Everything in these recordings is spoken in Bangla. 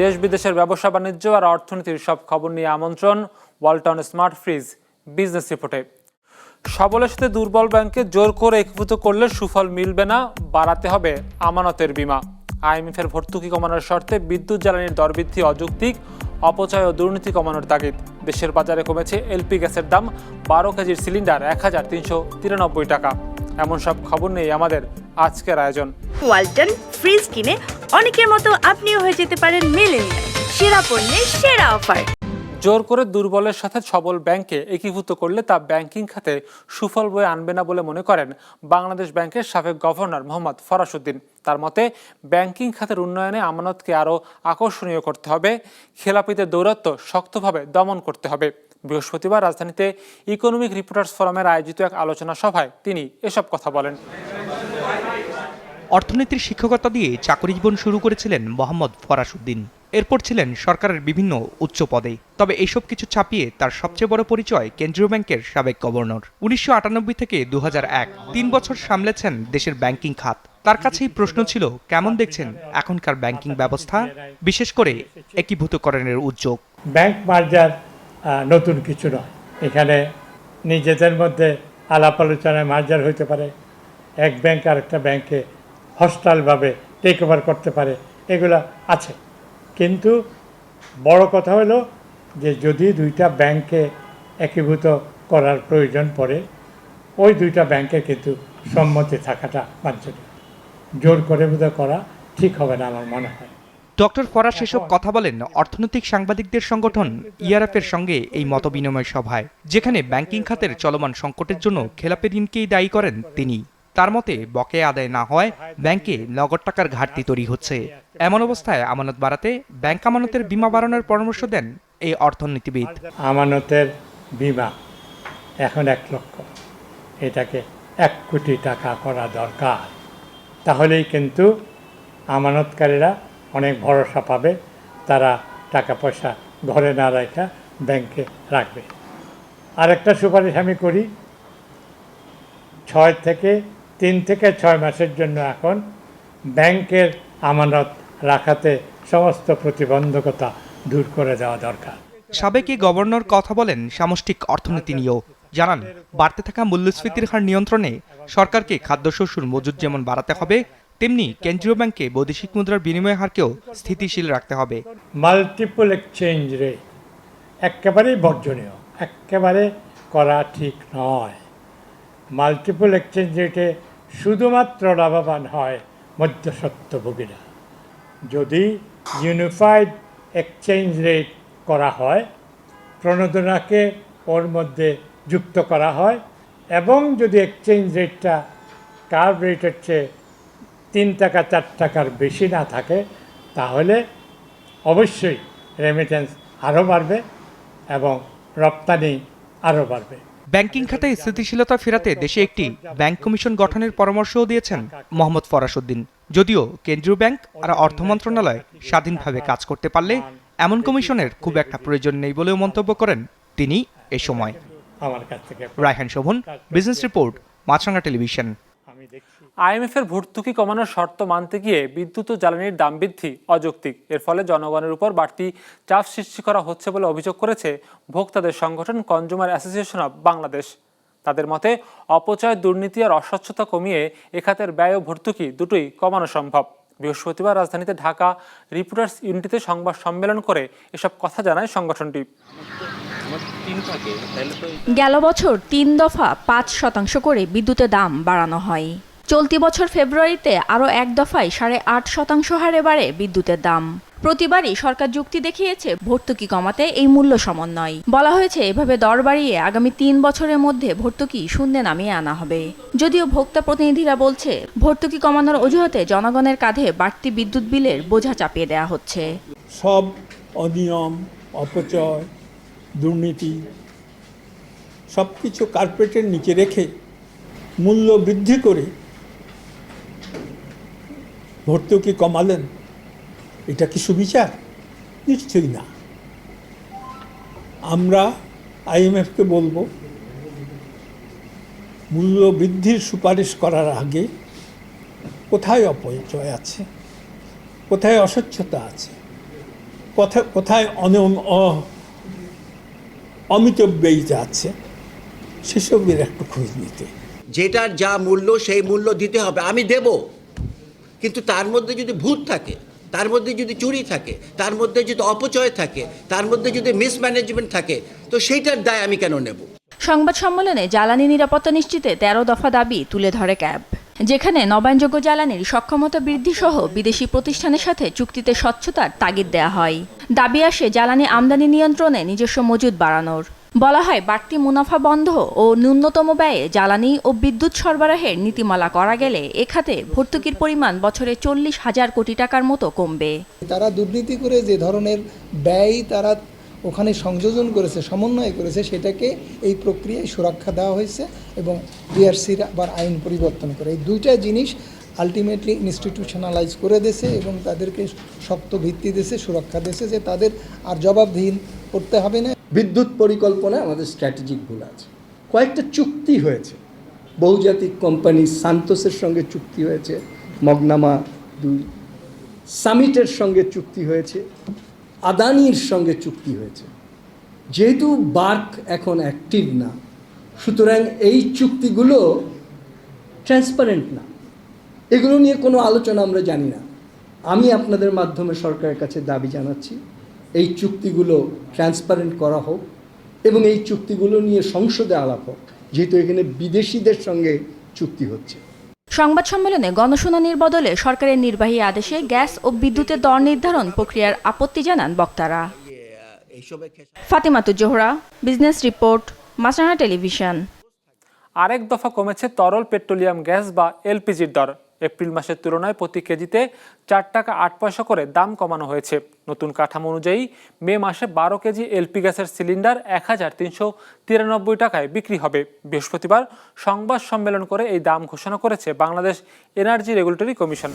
দেশ বিদেশের ব্যবসা বাণিজ্য আর অর্থনীতির সব খবর নিয়ে আমন্ত্রণ ওয়ালটন স্মার্ট ফ্রিজ বিজনেস রিপোর্টে। সবলের সাথে দুর্বল ব্যাংকে জোর করে একীভূত করলে সুফল মিলবে না, বাড়াতে হবে আমানতের বীমা। আইএমএফের ভর্তুকি কমানোর শর্তে বিদ্যুৎ জ্বালানির দর বৃদ্ধি অযৌক্তিক, অপচয় ও দুর্নীতি কমানোর তাগিদ। দেশের বাজারে কমেছে এলপি গ্যাসের দাম বারো কেজির সিলিন্ডার এক হাজার তিনশো তিরানব্বই টাকা। এমন সব খবর নেই আমাদের আজকের আয়োজন। ওয়ালটন ফ্রিজ কিনে অনেকের মতো আপনিও হয়ে যেতে পারেন মেলেনিয়া সেরা পণ্যের সেরা অফার। জোর করে দুর্বলের সাথে সবল ব্যাংকে একীভূত করলে তা ব্যাংকিং খাতে সুফল বয়ে আনবে না বলে মনে করেন বাংলাদেশ ব্যাংকের সাবেক গভর্নর মোহাম্মদ ফরাসুদ্দিন। তার মতে ব্যাংকিং খাতের উন্নয়নে আমানতকে আরও আকর্ষণীয় করতে হবে খেলাপিদের দৌরত্ব শক্তভাবে দমন করতে হবে। বৃহস্পতিবার রাজধানীতে ইকোনমিক রিপোর্টার্স ফোরামের আয়োজিত এক আলোচনা সভায় তিনি এসব কথা বলেন। অর্থনীতির শিক্ষকতা দিয়ে চাকরি জীবন শুরু করেছিলেন মোহাম্মদ ফরাসুদ্দিন। এরপর ছিলেন সরকারের বিভিন্ন উচ্চ পদে। তবে এইসব কিছু ছাপিয়ে তার সবচেয়ে বড় পরিচয় কেন্দ্রীয় ব্যাংকের সাবেক গভর্নর। উনিশশো আটানব্বই থেকে দু তিন বছর সামলেছেন দেশের ব্যাংকিং খাত। তার কাছেই প্রশ্ন ছিল, কেমন দেখছেন এখনকার ব্যাংকিং ব্যবস্থা? বিশেষ করে একীভূতকরণের উদ্যোগ। ব্যাংক মার্জার নতুন কিছু নয়। এখানে নিজেদের মধ্যে আলাপ আলোচনায় মার্জার হইতে পারে। এক ব্যাংক আরেকটা ব্যাংকে হস্টালভাবে টেক ওভার করতে পারে, এগুলো আছে। কিন্তু বড় কথা হলো যে যদি দুইটা ব্যাংকে একীভূত করার প্রয়োজন পড়ে, ওই দুইটা ব্যাংকে কিন্তু সম্মতি থাকাটা বাঞ্ছনীয়। জোর করে বোধহয় করা ঠিক হবে না আমার মনে হয়। ডক্টর ফরাস এসব কথা বলেন, অর্থনৈতিক সাংবাদিকদের সংগঠন ইআরএফ এর সঙ্গে এই মতবিনিময় সভায়, যেখানে ব্যাংকিং খাতের চলমান সংকটের জন্য খেলাপি ঋণকেই দায়ী করেন তিনি। তার মতে, বকেয়া আদায় না হয়, ব্যাংকে নগদ টাকার ঘাটতি তৈরি হচ্ছে। এমন অবস্থায় আমানত বাড়াতে ব্যাংক আমানতের বিমা বাড়ানোর পরামর্শ দেন এই অর্থনীতিবিদ। আমানতের বিমা এখন এক লক্ষ। এটাকে এক কোটি টাকা করা দরকার। তাহলেই কিন্তু আমানতকারীরা অনেক ভরসা পাবে, তারা টাকা পয়সা ঘরে না রাখা ব্যাংকে রাখবে। আরেকটা সুপারিশ আমি করি, ছয় থেকে তিন থেকে ছয় মাসের জন্য এখন ব্যাংকের আমানত রাখাতে সমস্ত প্রতিবন্ধকতা দূর করে দেওয়া দরকার। সাবেক গভর্নর কথা বলেন সামষ্টিক অর্থনীতি নিয়েও। জানান বাড়তে থাকা মূল্যস্ফীতির হার নিয়ন্ত্রণে সরকারকে খাদ্যশস্যর মজুদ যেমন বাড়াতে হবে তেমনি কেন্দ্রীয় ব্যাংকে বৈদেশিক মুদ্রার বিনিময় হারকেও স্থিতিশীল রাখতে হবে। মাল্টিপল এক্সচেঞ্জ রেট একেবারেই বর্জনীয় একেবারে করা ঠিক নয়। মাল্টিপল এক্সচেঞ্জ রেটে শুধুমাত্র লাভবান হয় মধ্যস্বত্বভোগীরা যদি ইউনিফাইড এক্সচেঞ্জ রেট করা হয়, প্রণোদনাকে ওর মধ্যে যুক্ত করা হয় এবং যদি এক্সচেঞ্জ রেটটা কার্ভ রেটের চেয়ে তিন টাকা, চার টাকার বেশি না থাকে, তাহলে অবশ্যই রেমিটেন্স আরও বাড়বে এবং রপ্তানি আরও বাড়বে। ব্যাংকিং খাতে স্থিতিশীলতা ফেরাতে দেশে একটি ব্যাংক কমিশন গঠনের পরামর্শও দিয়েছেন মোহাম্মদ ফরাসুদ্দিন যদিও কেন্দ্রীয় ব্যাংক আর অর্থ মন্ত্রণালয় স্বাধীনভাবে কাজ করতে পারলে এমন কমিশনের খুব একটা প্রয়োজন নেই বলেও মন্তব্য করেন তিনি এ সময়। Raihan Shovon business report Maasranga television. আইএমএফের ভর্তুকি কমানোর শর্ত মানতে গিয়ে বিদ্যুৎ ও জ্বালানির দাম বৃদ্ধি অযৌক্তিক। এর ফলে জনগণের উপর বাড়তি চাপ সৃষ্টি করা হচ্ছে বলে অভিযোগ করেছে ভোক্তাদের সংগঠন কনজুমার অ্যাসোসিয়েশন অব বাংলাদেশ। তাদের মতে, অপচয়, দুর্নীতি আর অস্বচ্ছতা কমিয়ে এ খাতের ব্যয় ও ভর্তুকি দুটোই কমানো সম্ভব। বৃহস্পতিবার রাজধানীতে ঢাকা রিপোর্টার্স ইউনিটিতে সংবাদ সম্মেলন করে এসব কথা জানায় সংগঠনটি। গেল বছর তিন দফা পাঁচ শতাংশ করে বিদ্যুতের দাম বাড়ানো হয়। চলতি বছর ফেব্রুয়ারিতে আরও এক দফায় সাড়ে আট শতাংশ হারে বাড়ে বিদ্যুতের দাম। প্রতিবারই সরকার যুক্তি দেখিয়েছে ভর্তুকি কমাতে এই মূল্য সমন্বয়। বলা হয়েছে, এভাবে দর বাড়িয়ে আগামী তিন বছরের মধ্যে ভর্তুকি শূন্যে নামিয়ে আনা হবে। যদিও ভোক্তা প্রতিনিধিরা বলছে, ভর্তুকি কমানোর অজুহাতে জনগণের কাঁধে বাড়তি বিদ্যুৎ বিলের বোঝা চাপিয়ে দেওয়া হচ্ছে। সব অনিয়ম, অপচয়, দুর্নীতি সব কিছু কার্পেটের নিচে রেখে মূল্য বৃদ্ধি করে ভর্তুকি কমালেন এটা কি সুবিচার? নিশ্চয়ই না। আমরা আইএমএফকে বলব মূল্য বৃদ্ধির সুপারিশ করার আগে কোথায় অপচয় আছে? কোথায় অস্বচ্ছতা আছে? কোথায় কোথায় অনিয়ম, অ- অমিতব্যয়ী যাচ্ছে সেসবের একটু খোঁজ নিতে। যেটার যা মূল্য, সেই মূল্য দিতে হবে। আমি দেব। কিন্তু তার মধ্যে যদি ভূত থাকে, তার মধ্যে যদি চুরি থাকে, তার মধ্যে যদি অপচয় থাকে, তার মধ্যে যদি মিসম্যানেজমেন্ট থাকে, তো সেইটার দায় আমি কেন নেব? সংবাদ সম্মেলনে জ্বালানি নিরাপত্তা নিশ্চিতে তেরো দফা দাবি তুলে ধরে ক্যাব, যেখানে নবায়নযোগ্য জ্বালানির সক্ষমতা বৃদ্ধি সহ বিদেশি প্রতিষ্ঠানের সাথে চুক্তিতে স্বচ্ছতার তাগিদ দেয়া হয়। দাবি আসে জ্বালানি আমদানি নিয়ন্ত্রণে নিজস্ব মজুদ বাড়ানোর। বলা হয়, বাড়তি মুনাফা বন্ধ ও ন্যূনতম ব্যয়ে জ্বালানি ও বিদ্যুৎ সরবরাহের নীতিমালা করা গেলে এ খাতে ভর্তুকির পরিমাণ বছরে চল্লিশ হাজার কোটি টাকার মতো কমবে। তারা দুর্নীতি করে যে ধরনের ব্যয় তারা ওখানে সংযোজন করেছে, সমন্বয় করেছে, সেটাকে এই প্রক্রিয়ায় সুরক্ষা দেওয়া হয়েছে এবং বিআরসির আবার আইন পরিবর্তন করে। এই দুইটা জিনিস আলটিমেটলি ইনস্টিটিউশনালাইজ করে দিয়েছে এবং তাদেরকে শক্ত ভিত্তি দিয়েছে, সুরক্ষা দিয়েছে যে তাদের আর জবাবদিহীন করতে হবে না। বিদ্যুৎ পরিকল্পনায় আমাদের স্ট্র্যাটেজিক গোল আছে। কয়েকটা চুক্তি হয়েছে। বহুজাতিক কোম্পানি সান্তোসের সঙ্গে চুক্তি হয়েছে, মগনামা দুই। সামিটের সঙ্গে চুক্তি হয়েছে, আদানির সঙ্গে চুক্তি হয়েছে। যেহেতু বার্ক এখন অ্যাক্টিভ না, সুতরাং এই চুক্তিগুলো ট্রান্সপারেন্ট না। এগুলো নিয়ে কোনো আলোচনা আমরা জানি না। আমি আপনাদের মাধ্যমে সরকারের কাছে দাবি জানাচ্ছি। এই চুক্তিগুলো ট্রান্সপারেন্ট করা হোক এবং এই চুক্তিগুলো নিয়ে সংসদে আলাপ হোক যেহেতু এখানে বিদেশিদের সঙ্গে চুক্তি হচ্ছে। সংবাদ সম্মেলনে গণশুনানির বদলে সরকারের নির্বাহী আদেশে গ্যাস ও বিদ্যুতের দর নির্ধারণ প্রক্রিয়ার আপত্তি জানান বক্তারা। ফাতিমাতুজ জোহরা বিজনেস রিপোর্ট মাসানা টেলিভিশন। আরেক দফা কমেছে তরল পেট্রোলিয়াম গ্যাস বা এলপিজির দর। এপ্রিল মাসের তুলনায় প্রতি কেজিতে চার টাকা আট পয়সা করে দাম কমানো হয়েছে। নতুন কাঠামো অনুযায়ী মে মাসে বারো কেজি এলপি গ্যাসের সিলিন্ডার এক হাজার তিনশো তিরানব্বই টাকায় বিক্রি হবে। বৃহস্পতিবার সংবাদ সম্মেলন করে এই দাম ঘোষণা করেছে বাংলাদেশ এনার্জি রেগুলেটরি কমিশন।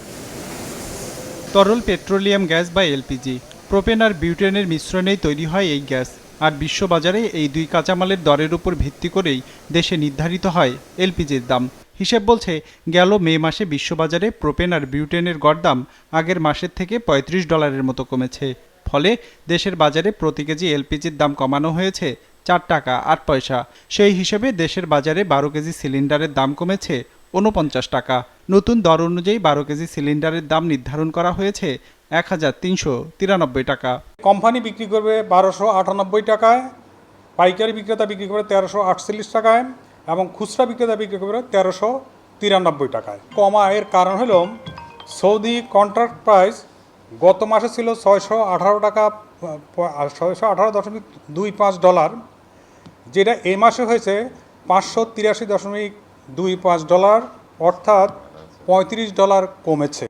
তরল পেট্রোলিয়াম গ্যাস বা এলপিজি প্রোপেন আর বিউটেনের মিশ্রণেই তৈরি হয় এই গ্যাস, আর বিশ্ববাজারে এই দুই কাঁচামালের দরের উপর ভিত্তি করেই দেশে নির্ধারিত হয় এলপিজির দাম। হিসেব বলছে, গেল মে মাসে বিশ্ববাজারে প্রোপেন আর বিউটেনের গড় দাম আগের মাসের থেকে ৩৫ ডলারের মতো কমেছে। ফলে দেশের বাজারে প্রতি কেজি এলপিজির দাম কমানো হয়েছে চার টাকা আট পয়সা। সেই হিসেবে দেশের বাজারে বারো কেজি সিলিন্ডারের দাম কমেছে উনপঞ্চাশ টাকা। নতুন দর অনুযায়ী বারো কেজি সিলিন্ডারের দাম নির্ধারণ করা হয়েছে এক হাজার তিনশো তিরানব্বই টাকা। কোম্পানি বিক্রি করবে বারোশো আটানব্বই টাকায়, পাইকারি বিক্রেতা বিক্রি করবে তেরোশো আটচল্লিশ টাকায় এবং খুচরা বিক্রেতা বিক্রি করবে তেরোশো তিরানব্বই টাকায়। কমা এর কারণ হলো, সৌদি কন্ট্রাক্ট প্রাইস গত মাসে ছিল ছয়শো আঠারো টাকা ছয়শো আঠারো দশমিক দুই পাঁচ ডলার যেটা এই মাসে হয়েছে পাঁচশো তিরাশি দশমিক দুই পাঁচ ডলার অর্থাৎ পঁয়ত্রিশ ডলার কমেছে।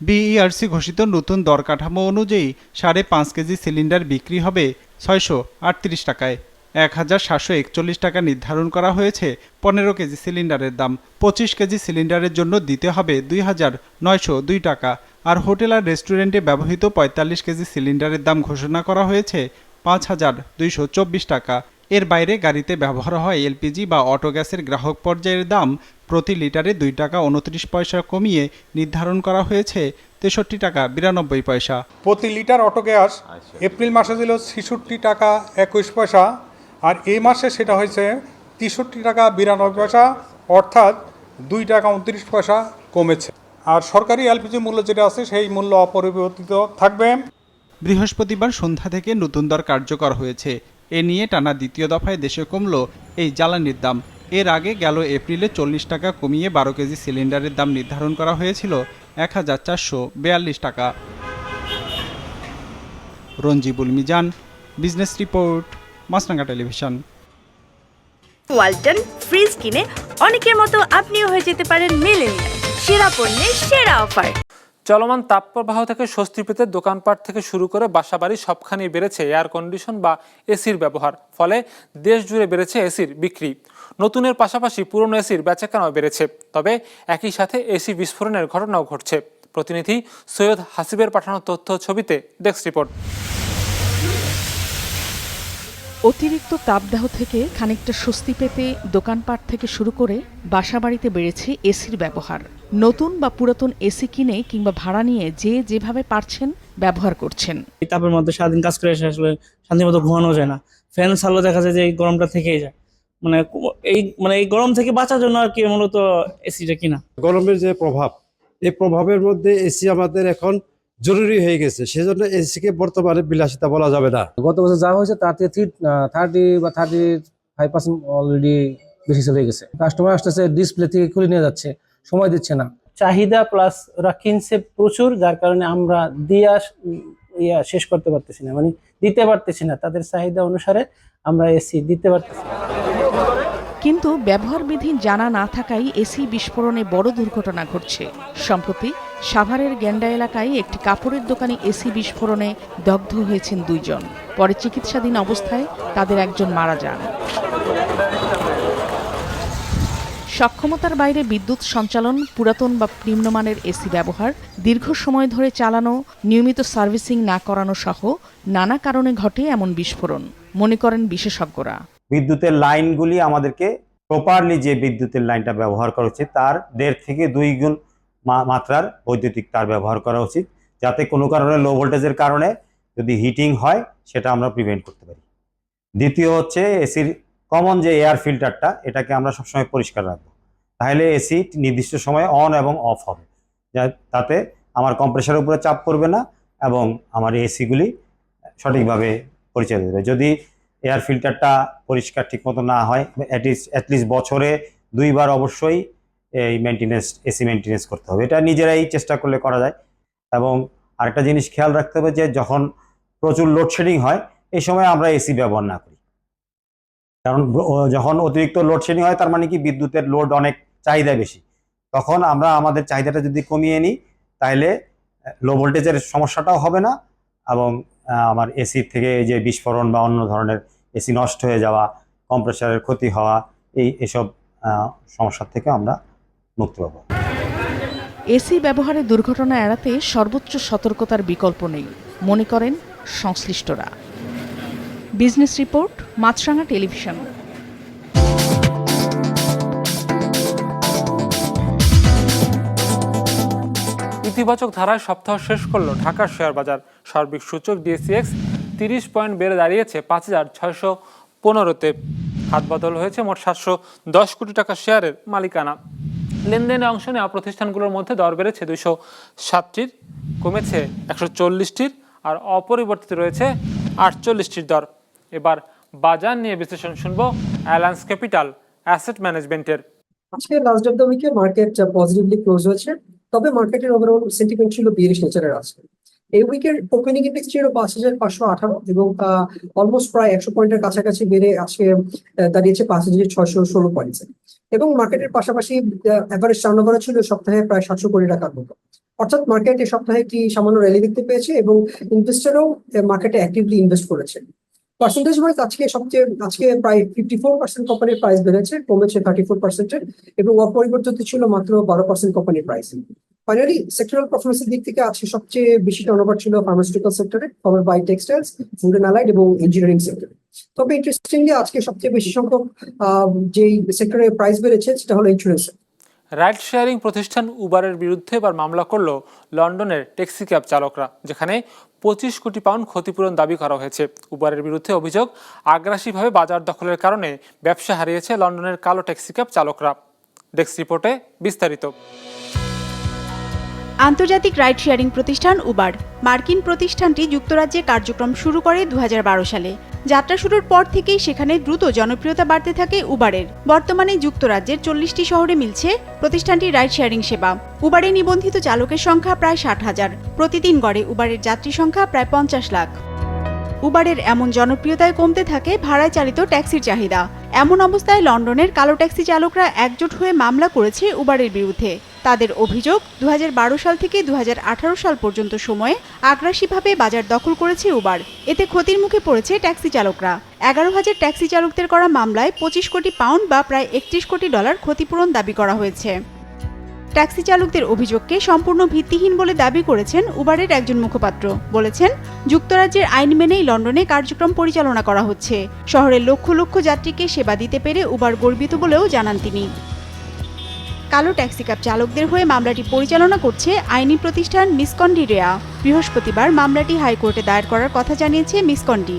বিইআরসি ঘোষিত নতুন দর কাঠামো অনুযায়ী সাড়ে পাঁচ কেজি সিলিন্ডার বিক্রি হবে ছয়শো আটত্রিশ টাকায়। এক হাজার সাতশো একচল্লিশ টাকা নির্ধারণ করা হয়েছে। পনেরো কেজি সিলিন্ডারের দাম। পঁচিশ কেজি সিলিন্ডারের জন্য দিতে হবে দুই হাজার নয়শো দুই টাকা। আর হোটেল আর রেস্টুরেন্টে ব্যবহৃত পঁয়তাল্লিশ কেজি সিলিন্ডারের দাম ঘোষণা করা হয়েছে পাঁচ হাজার দুইশো চব্বিশ টাকা। এর বাইরে গাড়িতে ব্যবহার হয় এলপিজি বা অটো গ্যাসের গ্রাহক পর্যায়ের দাম প্রতি লিটারে দুই টাকা উনত্রিশ পয়সা কমিয়ে নির্ধারণ করা হয়েছে তেষট্টি টাকা বিরানব্বই পয়সা। প্রতি লিটার অটো গ্যাস এপ্রিল মাসে ছিল ছেষট্টি টাকা একুশ পয়সা। আর এই মাসে সেটা হয়েছে তেষট্টি টাকা বিরানব্বই পয়সা, অর্থাৎ দুই টাকা উনত্রিশ পয়সা কমেছে। আর সরকারি এলপিজি মূল্য যেটা আছে সেই মূল্য অপরিবর্তিত থাকবে। বৃহস্পতিবার সন্ধ্যা থেকে নতুন দর কার্যকর হয়েছে। এ নিয়ে টানা দ্বিতীয় দফায় দেশে কমল এই জ্বালানির দাম। এর আগে গেল এপ্রিলে চল্লিশ টাকা কমিয়ে বারো কেজি সিলিন্ডারের দাম নির্ধারণ করা হয়েছিল এক হাজার চারশো বেয়াল্লিশ টাকা। Ranjibul Mizan, business report. Maasranga television. Walton fridge কিনে অনেকের মতো আপনিও হয়ে যেতে পারেন মেলেনিয়া সেরা পণ্যের সেরা অফার। চলমান তাপপ্রবাহ থেকে স্বস্তি পেতে দোকানপাট থেকে শুরু করে বাসাবাড়ি সবখানেই বেড়েছে এয়ার কন্ডিশন বা এসির ব্যবহার। ফলে দেশ জুড়ে বেড়েছে এসির বিক্রি। নতুনের পাশাপাশি পুরনো এসির বেচাকেনাও বেড়েছে। তবে একই সাথে এসি বিস্ফোরণের ঘটনাও ঘটছে। প্রতিনিধি সৈয়দ হাসিবের পাঠানো তথ্য ছবিতে ডেস্ক রিপোর্ট। অতিরিক্ত তাপদাহ থেকে খানিকটা স্বস্তি পেতে দোকানপাট থেকে শুরু করে বাসাবাড়িতে বেড়েছে এসির ব্যবহার। নতুন বা পুরাতন এসি কিনে কিংবা ভাড়া নিয়ে যে যেভাবে পারছেন ব্যবহার করছেন। এই তাপের মধ্যে সারাদিন কাজ করে এসে আসলে শান্তিমতো ঘুমানো যায় না। ফ্যান চালও দেখা যায় যে এই গরমটা থেকেই যায়। মানে এই মানে এই গরম থেকে বাঁচার জন্য আর কি মূলত এসিটা কিনা। গরমের যে প্রভাব এই প্রভাবের মধ্যে এসি আমাদের এখন জরুরি হয়ে গেছে। সেজন্য এসিকে বর্তমানে বিলাসিতা বলা যাবে না। গত বছর যা হয়েছে তার থেকে থার্টি বা থার্টি ফাইভ পার্সেন্ট অলরেডি বেশি চলে গেছে। কাস্টমার আসতেছে ডিসপ্লে থেকে খুলে নিয়ে যাচ্ছে সময় দিচ্ছে না। চাহিদা প্লাস ওরা কিনছে প্রচুর যার কারণে আমরা দিয়া ইয়া শেষ করতে পারতেছি না। মানে দিতে পারতেছি না তাদের চাহিদা অনুসারে আমরা এসি দিতে পারতেছি না। কিন্তু ব্যবহার বিধি জানা না থাকায় এসি বিস্ফোরণে বড় দুর্ঘটনা ঘটছে। সম্প্রতি সাভারের গেন্ডা এলাকায় একটি কাপড়ের দোকানে এসি বিস্ফোরণে দগ্ধ হয়েছেন দুইজন। পরে চিকিৎসাধীন অবস্থায় তাদের একজন মারা যান। সক্ষমতার বাইরে বিদ্যুৎ সঞ্চালন, পুরাতন বা নিম্নমানের এসি ব্যবহার, দীর্ঘ সময় ধরে চালানো, নিয়মিত সার্ভিসিং না করানো সহ নানা কারণে ঘটে এমন বিস্ফোরণ, মনে করেন বিশেষজ্ঞরা। বিদ্যুতের লাইনগুলি আমাদেরকে প্রপারলি যে বিদ্যুতের লাইনটা ব্যবহার করা উচিত তার দেড় থেকে দুই গুণ মাত্রার বৈদ্যুতিক তার ব্যবহার করা উচিত। যাতে কোনো কারণে লো ভোল্টেজের কারণে যদি হিটিং হয়, সেটা আমরা প্রিভেন্ট করতে পারি। দ্বিতীয় হচ্ছে এসির কমন যে এয়ার ফিল্টারটা এটাকে আমরা সবসময় পরিষ্কার রাখব। তাহলে এসি নির্দিষ্ট সময়ে অন এবং অফ হবে। যা- তাতে আমার কম্প্রেসারের উপরে চাপ পড়বে না এবং আমার এসিগুলি সঠিকভাবে পরিচালিত হবে যদি এয়ার ফিল্টারটা পরিষ্কার ঠিকমতো না হয় অ্যাটলিস্ট অ্যাটলিস্ট বছরে দুইবার অবশ্যই এই মেনটেনেন্স এসি মেনটেনেন্স করতে হবে। এটা নিজেরাই চেষ্টা করলে করা যায়। এবং আরেকটা জিনিস খেয়াল রাখতে হবে যে, যখন প্রচুর লোডশেডিং হয়, এই সময় আমরা এসি ব্যবহার না করি। কারণ যখন অতিরিক্ত লোডশেডিং হয়, তার মানে কি? বিদ্যুতের লোড অনেক চাহিদা বেশি। তখন আমরা আমাদের চাহিদাটা যদি কমিয়ে নিই তাহলে লো ভোল্টেজের সমস্যাটাও হবে না এবং আমার এসি থেকে যে বিস্ফোরণ বা অন্য ধরনের এসি নষ্ট হয়ে যাওয়া কম্প্রেসারের ক্ষতি হওয়া, এই, এসব সমস্যার থেকে আমরা মুক্তি পাবো এসি ব্যবহারে দুর্ঘটনা এড়াতে সর্বোচ্চ সতর্কতার বিকল্প নেই মনে করেন সংশ্লিষ্টরা। Business report Maasranga television. ইতিবাচক ধারায় সপ্তাহ শেষ করল ঢাকার শেয়ার বাজার। সার্বিক সূচক ডিএসিএক্স তিরিশ পয়েন্ট বেড়ে দাঁড়িয়েছে পাঁচ হাজার ছয়শো পনেরোতে। হাত বদল হয়েছে মোট সাতশো দশ কোটি টাকা শেয়ারের মালিকানা। লেনদেনে অংশ নেওয়া প্রতিষ্ঠানগুলোর মধ্যে দর বেড়েছে দুইশো সাতটির, কমেছে একশো চল্লিশটির আর অপরিবর্তিত রয়েছে আটচল্লিশটির দর। এবার বাজার নিয়ে বিশ্লেষণ শুনব অ্যালায়েন্স ক্যাপিটাল অ্যাসেট ম্যানেজমেন্টের। আজকে লাস্ট অফ দ্য উইকে মার্কেট পজিটিভলি ক্লোজ হয়েছে, তবে মার্কেটের ওভারঅল সেন্টিমেন্ট ছিল বিয়ারিশ নেচারের আছে। এই উইকের ওপেনিং ইন্ডেক্স ছিল পাঁচ হাজার পাঁচশো আঠারো এবং অলমোস্ট প্রায় একশো পয়েন্টের কাছাকাছি বেড়ে আজকে দাঁড়িয়েছে পাঁচ হাজার ছয়শো ষোলো পয়েন্টে এবং মার্কেটের পাশাপাশি অ্যাভারেজ টার্নওভার ছিল সপ্তাহে প্রায় সাতশো কোটি টাকার মতো। অর্থাৎ মার্কেট এ সপ্তাহে একটি সামান্য র্যালি দেখতে পেয়েছে এবং ইনভেস্টারও মার্কেটে অ্যাক্টিভলি ইনভেস্ট করেছে। পার্সেন্টেজ ওয়াইজ আজকে সবচেয়ে আজকে প্রায় ফিফটি ফোর পার্সেন্ট কোম্পানির প্রাইস বেড়েছে, কমেছে থার্টি ফোর পার্সেন্টের এবং অপরিবর্তিত ছিল মাত্র বারো পার্সেন্ট কোম্পানির প্রাইস ফাইনালি সেক্টরাল পারফরমেন্সের দিক থেকে আজকে সবচেয়ে বেশি টার্নওভার ছিল ফার্মাসিউটিক্যাল সেক্টরে followed by textiles food and এবং ইঞ্জিনিয়ারিং সেক্টরে তবে ইন্টারেস্টিংলি আজকে সবচেয়ে বেশি সংখ্যক যেই সেক্টরে প্রাইস বেড়েছে সেটা হলো ইন্স্যুরেন্স রাইড শেয়ারিং প্রতিষ্ঠান উবারের বিরুদ্ধে এবার মামলা করল লন্ডনের ট্যাক্সি ক্যাব চালকরা যেখানে পঁচিশ কোটি পাউন্ড ক্ষতিপূরণ দাবি করা হয়েছে। উবারের বিরুদ্ধে অভিযোগ আগ্রাসীভাবে বাজার দখলের কারণে ব্যবসা হারিয়েছে লন্ডনের কালো ট্যাক্সি ক্যাব চালকরা। ডেস্ক রিপোর্টে বিস্তারিত। আন্তর্জাতিক রাইড শেয়ারিং প্রতিষ্ঠান উবার মার্কিন প্রতিষ্ঠানটি যুক্তরাজ্যে কার্যক্রম শুরু করে দু হাজার বারো সালে। যাত্রা শুরুর পর থেকেই সেখানে দ্রুত জনপ্রিয়তা বাড়তে থাকে উবারের। বর্তমানে যুক্তরাজ্যের চল্লিশটি শহরে মিলছে প্রতিষ্ঠানটির রাইড শেয়ারিং সেবা। উবারে নিবন্ধিত চালকের সংখ্যা প্রায় ষাট হাজার। প্রতিদিন গড়ে উবারের যাত্রী সংখ্যা প্রায় পঞ্চাশ লাখ। উবারের এমন জনপ্রিয়তায় কমতে থাকে ভাড়ায় চালিত ট্যাক্সির চাহিদা। এমন অবস্থায় লন্ডনের কালো ট্যাক্সি চালকরা একজোট হয়ে মামলা করেছে উবারের বিরুদ্ধে। তাদের অভিযোগ দু হাজার বারো সাল থেকে দু হাজার আঠারো সাল পর্যন্ত সময়ে আগ্রাসীভাবে বাজার দখল করেছে উবার। এতে ক্ষতির মুখে পড়েছে ট্যাক্সি চালকরা। এগারো হাজার ট্যাক্সি চালকদের করা মামলায় পঁচিশ কোটি পাউন্ড বা প্রায় একত্রিশ কোটি ডলার ক্ষতিপূরণ দাবি করা হয়েছে। ট্যাক্সি চালকদের অভিযোগকে সম্পূর্ণ ভিত্তিহীন বলে দাবি করেছেন উবারের একজন মুখপাত্র। বলেছেন, যুক্তরাজ্যের আইন মেনেই লন্ডনে কার্যক্রম পরিচালনা করা হচ্ছে। শহরের লক্ষ লক্ষ যাত্রীকে সেবা দিতে পেরে উবার গর্বিত বলেও জানান তিনি। কালো ট্যাক্সিক্যাব চালকদের হয়ে মামলাটি পরিচালনা করছে আইনি প্রতিষ্ঠান মিসকন্ডি রেয়া। বৃহস্পতিবার মামলাটি হাইকোর্টে দায়ের করার কথা জানিয়েছে মিসকন্ডি।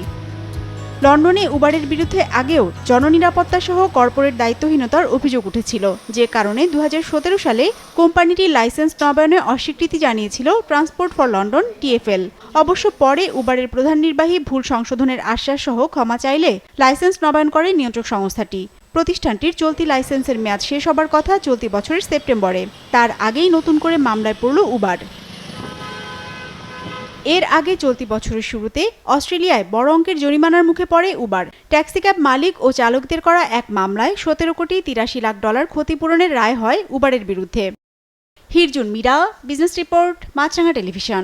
লন্ডনে উবারের বিরুদ্ধে আগেও জননিরাপত্তা সহ কর্পোরেট দায়িত্বহীনতার অভিযোগ উঠেছিল। যে কারণে দু হাজার সতেরো সালে কোম্পানিটির লাইসেন্স নবায়নে অস্বীকৃতি জানিয়েছিল ট্রান্সপোর্ট ফর লন্ডন টিএফএল অবশ্য পরে উবারের প্রধান নির্বাহী ভুল সংশোধনের আশ্বাস সহ ক্ষমা চাইলে লাইসেন্স নবায়ন করে নিয়ন্ত্রক সংস্থাটি। প্রতিষ্ঠানটির চলতি লাইসেন্সের মেয়াদ শেষ হবার কথা চলতি বছরের সেপ্টেম্বরে। তার আগেই নতুন করে মামলায় পড়ল উবার। এর আগে চলতি বছরের শুরুতে অস্ট্রেলিয়ায় বড় অঙ্কের জরিমানার মুখে পড়ে উবার। ট্যাক্সিক্যাব মালিক ও চালকদের করা এক মামলায় সতেরো কোটি তিরাশি লাখ ডলার ক্ষতিপূরণের রায় হয় উবারের বিরুদ্ধে। Hirjun Mira, business report, Maasranga television.